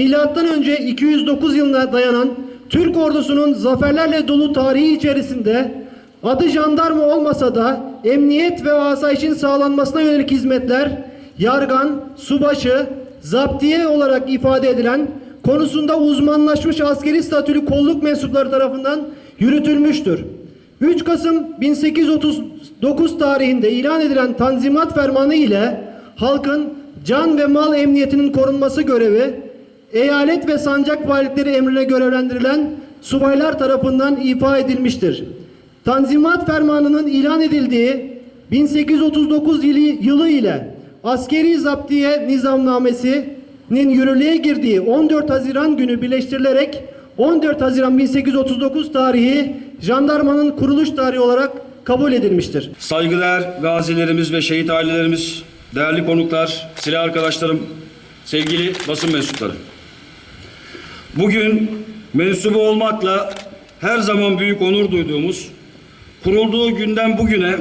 Milattan önce 209 yılına dayanan Türk ordusunun zaferlerle dolu tarihi içerisinde adı jandarma olmasa da emniyet ve asayişin sağlanmasına yönelik hizmetler yargan, subaşı, zaptiye olarak ifade edilen konusunda uzmanlaşmış askeri statülü kolluk mensupları tarafından yürütülmüştür. 3 Kasım 1839 tarihinde ilan edilen Tanzimat Fermanı ile halkın can ve mal emniyetinin korunması görevi eyalet ve sancak valilikleri emrine görevlendirilen subaylar tarafından ifa edilmiştir. Tanzimat Fermanı'nın ilan edildiği 1839 yılı, yılı ile askeri zaptiye nizamnamesinin yürürlüğe girdiği 14 Haziran günü birleştirilerek 14 Haziran 1839 tarihi jandarmanın kuruluş tarihi olarak kabul edilmiştir. Saygıdeğer gazilerimiz ve şehit ailelerimiz, değerli konuklar, silah arkadaşlarım, sevgili basın mensupları. Bugün mensubu olmakla her zaman büyük onur duyduğumuz, kurulduğu günden bugüne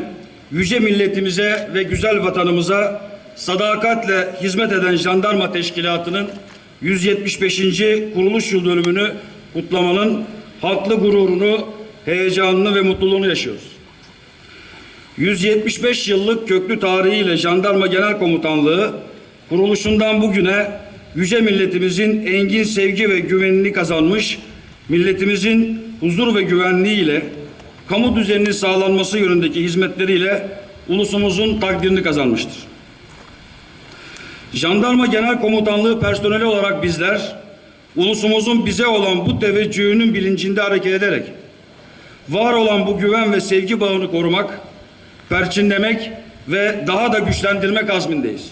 yüce milletimize ve güzel vatanımıza sadakatle hizmet eden jandarma teşkilatının 175. kuruluş yıl dönümünü kutlamanın haklı gururunu, heyecanını ve mutluluğunu yaşıyoruz. 175 yıllık köklü tarihiyle Jandarma Genel Komutanlığı kuruluşundan bugüne yüce milletimizin engin sevgi ve güvenini kazanmış, milletimizin huzur ve güvenliğiyle kamu düzeninin sağlanması yönündeki hizmetleriyle ulusumuzun takdirini kazanmıştır. Jandarma Genel Komutanlığı personeli olarak bizler ulusumuzun bize olan bu teveccühünün bilincinde hareket ederek var olan bu güven ve sevgi bağını korumak, perçinlemek ve daha da güçlendirmek azmindeyiz.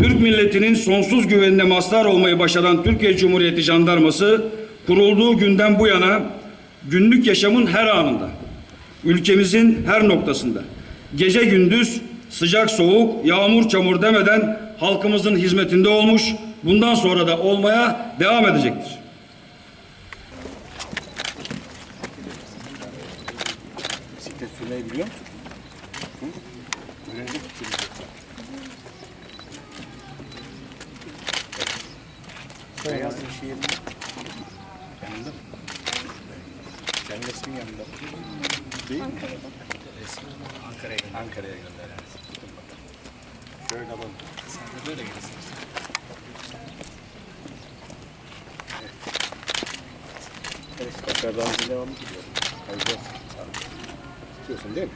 Türk milletinin sonsuz güvenine mazhar olmayı başaran Türkiye Cumhuriyeti Jandarması kurulduğu günden bu yana günlük yaşamın her anında, ülkemizin her noktasında, gece gündüz sıcak soğuk, yağmur çamur demeden halkımızın hizmetinde olmuş, bundan sonra da olmaya devam edecektir. Bisiklet sürmeyi biliyor musun? Hı? Misin? Sen yazdığın şiirin yanında mı? Senin resmin yanında? Değil mi? Resmi Ankara'ya gönder. Ankara'ya gönder. evet. Şöyle alalım. Sen de böyle gelirsin. Evet, tekrardan devamı gidiyor. Hayırlı olsun. Tutuyorsun değil mi?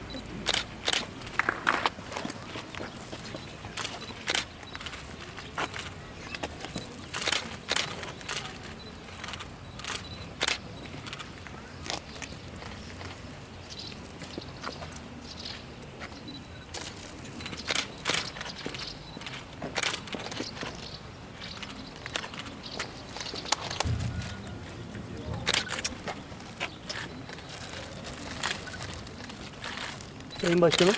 Sayın Başkanım.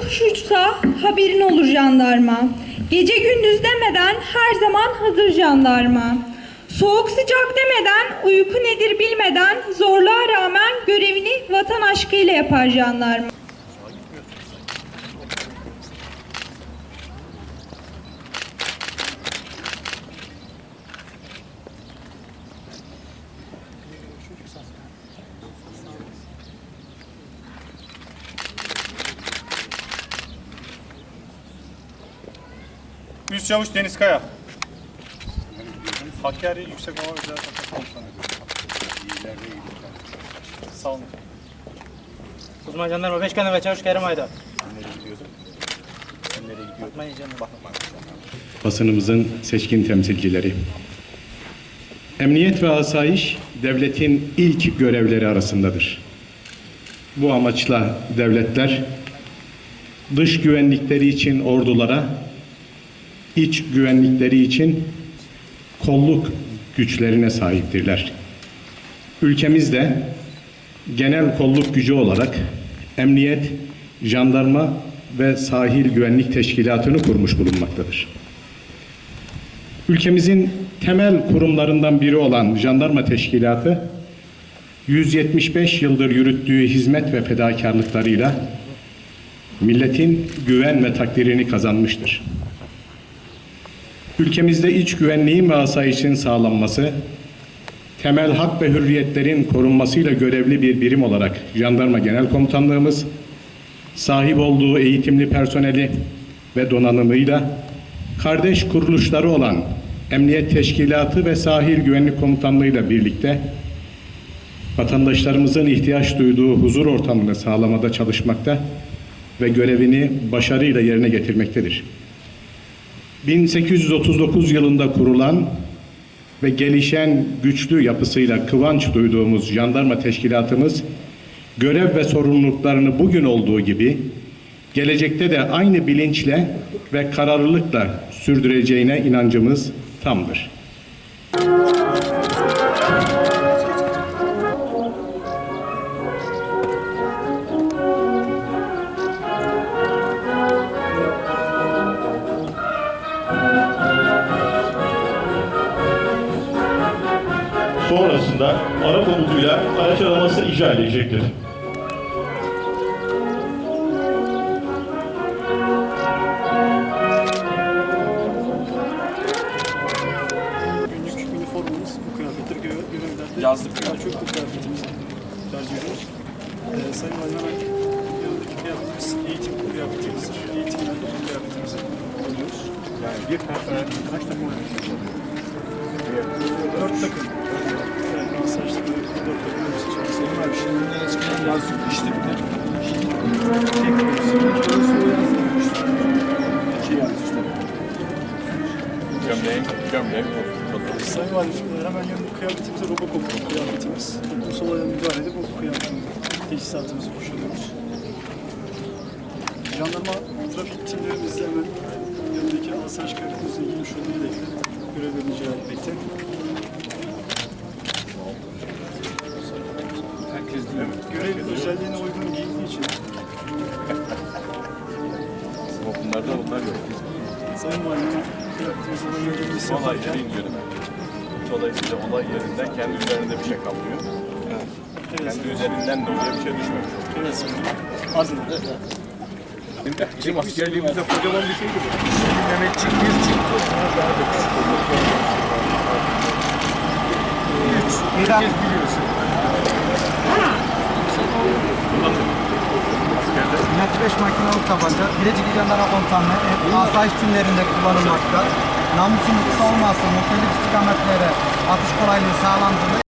Kuş uçsa haberin olur jandarma. Gece gündüz demeden her zaman hazır jandarma. Soğuk sıcak demeden, uyku nedir bilmeden zorluğa rağmen görevini vatan aşkıyla yapar jandarma. Üst Çavuş Deniz Kaya. Hakkari Yüksek Hava Özel Harekat Komutanı. Sağ olun. Uzman Jandarma Başkanı ve Çavuş Kerim Aydar. Nereye gidiyordun? Sen nereye gidiyordun? Atmayın canım. Bakma. basınımızın seçkin temsilcileri. Emniyet ve asayiş devletin ilk görevleri arasındadır. Bu amaçla devletler dış güvenlikleri için ordulara, iç güvenlikleri için kolluk güçlerine sahiptirler. Ülkemizde genel kolluk gücü olarak emniyet, jandarma ve sahil güvenlik teşkilatını kurmuş bulunmaktadır. Ülkemizin temel kurumlarından biri olan Jandarma Teşkilatı 175 yıldır yürüttüğü hizmet ve fedakarlıklarıyla milletin güven ve takdirini kazanmıştır. Ülkemizde iç güvenliğin ve asayişin sağlanması, temel hak ve hürriyetlerin korunmasıyla görevli bir birim olarak Jandarma Genel Komutanlığımız, sahip olduğu eğitimli personeli ve donanımıyla kardeş kuruluşları olan Emniyet Teşkilatı ve Sahil Güvenlik Komutanlığı ile birlikte vatandaşlarımızın ihtiyaç duyduğu huzur ortamını sağlamada çalışmakta ve görevini başarıyla yerine getirmektedir. 1839 yılında kurulan ve gelişen güçlü yapısıyla kıvanç duyduğumuz jandarma teşkilatımız görev ve sorumluluklarını bugün olduğu gibi gelecekte de aynı bilinçle ve kararlılıkla sürdüreceğine inancımız tamdır. Görevlerde Yazlık daha çok bu kıyafetimizi tercih ediyoruz. Ee, Sayın Valim hemen yanındaki kıyafetimiz eğitim kıyafetimizdir. Eğitim kıyafetimizi alıyoruz. Yani bir personel kaç takım oynuyorsunuz? Dört takım. Yani takımı, dört takım yazlık işte bir de. İki yazlık. Gömleğin, gömleğin. Sayın Valim, hemen yanında kıyafetimiz Robocop kıyafetimiz. Toplumsal olaya müdahale edip o kıyafetimizi, teçhizatımızı kuşanıyoruz. Jandarma trafik timlerimizle hemen yanındaki asayiş kıyafetimizle ilgili şu anda birlikte görevlerini icra etmekte. Herkes Görevin özelliğine uygun giyindiği için Bunlarda bunlar yok. Sayın Valim, Olay yaparken yeri inceliyor demek. Dolayısıyla olay yerinden kendi üzerinde bir şey kalmıyor. Kendi üzerinden de oraya bir şey düşmemiş. Evet. Aslında Bizim askerliğimizde kocaman bir şeydi bu. Mehmetçik bir çıktı. Daha da küçük oldu. Herkes biliyorsun. Net 5 makinalı tabanca, Bilecik İl Jandarma Komutanlığı, asayiş timlerinde kullanılmakta. Namusun olması, muhtelif istikametlere atış kolaylığı sağlandığında